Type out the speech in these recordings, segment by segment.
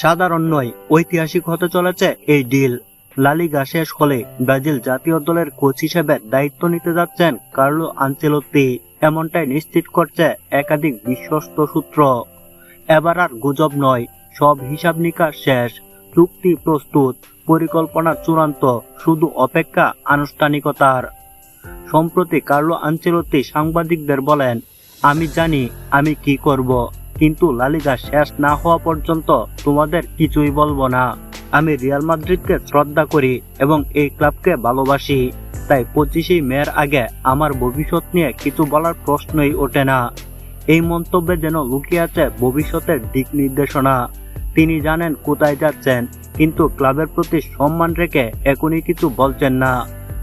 সাধারণ নয়, ঐতিহাসিক হতে চলেছে এই ডিল। লালিগা শেষ হলে ব্রাজিল জাতীয় দলের কোচ হিসেবে দায়িত্ব নিতে যাচ্ছেন কার্লো আনচেলত্তি। এমনটাই নিশ্চিত করছে একাধিক বিশ্বস্ত সূত্র। এবার আর গুজব নয়, সব হিসাব নিকাশ শেষ। চুক্তি প্রস্তুত, পরিকল্পনা চূড়ান্ত, শুধু অপেক্ষা আনুষ্ঠানিকতার। সম্প্রতি কার্লো আনচেলত্তি সাংবাদিকদের বলেন, আমি জানি, আমি কি করব। কিন্তু লালিগা শেষ না হওয়া পর্যন্ত তোমাদের কিছুই বলব না। আমি রিয়াল মাদ্রিদকে শ্রদ্ধা করি এবং এই ক্লাবকে ভালোবাসি। তাই পঁচিশে মের আগে আমার ভবিষ্যৎ নিয়ে কিছু বলার প্রশ্নই ওঠে না। এই মন্তব্যে যেন লুকিয়ে আছে ভবিষ্যতের দিক নির্দেশনা। তিনি জানেন কোথায় যাচ্ছেন, কিন্তু ক্লাবের প্রতি সম্মান রেখে এখনই কিছু বলছেন না।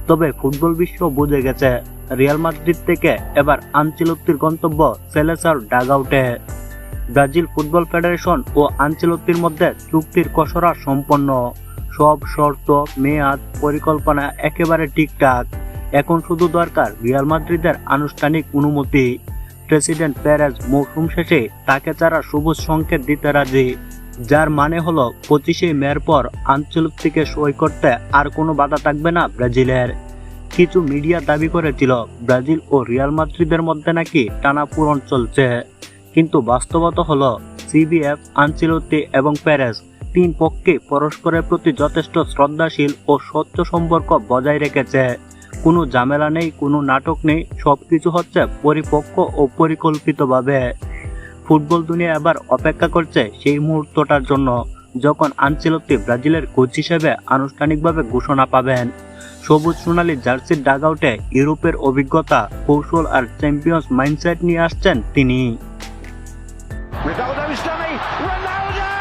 তবে ফুটবল বিশ্ব বুঝে গেছে, রিয়াল মাদ্রিদ থেকে এবার আনচিলত্তির গন্তব্য সেলেসার ডাগআউটে ব্রাজিল ফুটবল ফেডারেশন ও আনচেলত্তির মধ্যে চুক্তির কসরা সম্পন্ন। সব শর্ত, মেয়াদ, পরিকল্পনা একেবারে ঠিকঠাক। এখন শুধু দরকার রিয়াল মাদ্রিদের আনুষ্ঠানিক অনুমতি। প্রেসিডেন্ট প্যারেজ মৌসুম শেষে তাকে ছাড়া সবুজ সংকেত দিতে রাজি। যার মানে হলো পঁচিশে মের পর আঞ্চলিক থেকে সই করতে আর কোনো বাধা থাকবে না ব্রাজিলের। কিছু মিডিয়া দাবি করেছিল ব্রাজিল ও রিয়াল মাদ্রিদের মধ্যে নাকি টানাপূরণ চলছে। কিন্তু বাস্তবতা হলো সিবিএফ আনচিলতি এবং প্যারেস তিন পক্ষে পরস্পরের প্রতি যথেষ্ট শ্রদ্ধাশীল ও স্বচ্ছ সম্পর্ক বজায় রেখেছে। কোনো ঝামেলা নেই, কোনো নাটক নেই সব কিছু হচ্ছে পরিপক্ক ও পরিকল্পিতভাবে। ফুটবল দুনিয়া এবার অপেক্ষা করছে সেই মুহূর্তটার জন্য, যখন আনচিলতি ব্রাজিলের কোচ হিসেবে আনুষ্ঠানিকভাবে ঘোষণা পাবেন। সবুজ সোনালী জার্সির ডাগআউটে ইউরোপের অভিজ্ঞতা, কৌশল আর চ্যাম্পিয়ন্স মাইন্ডসেট নিয়ে আসছেন তিনি। Ronaldo's dummy. Ronaldo!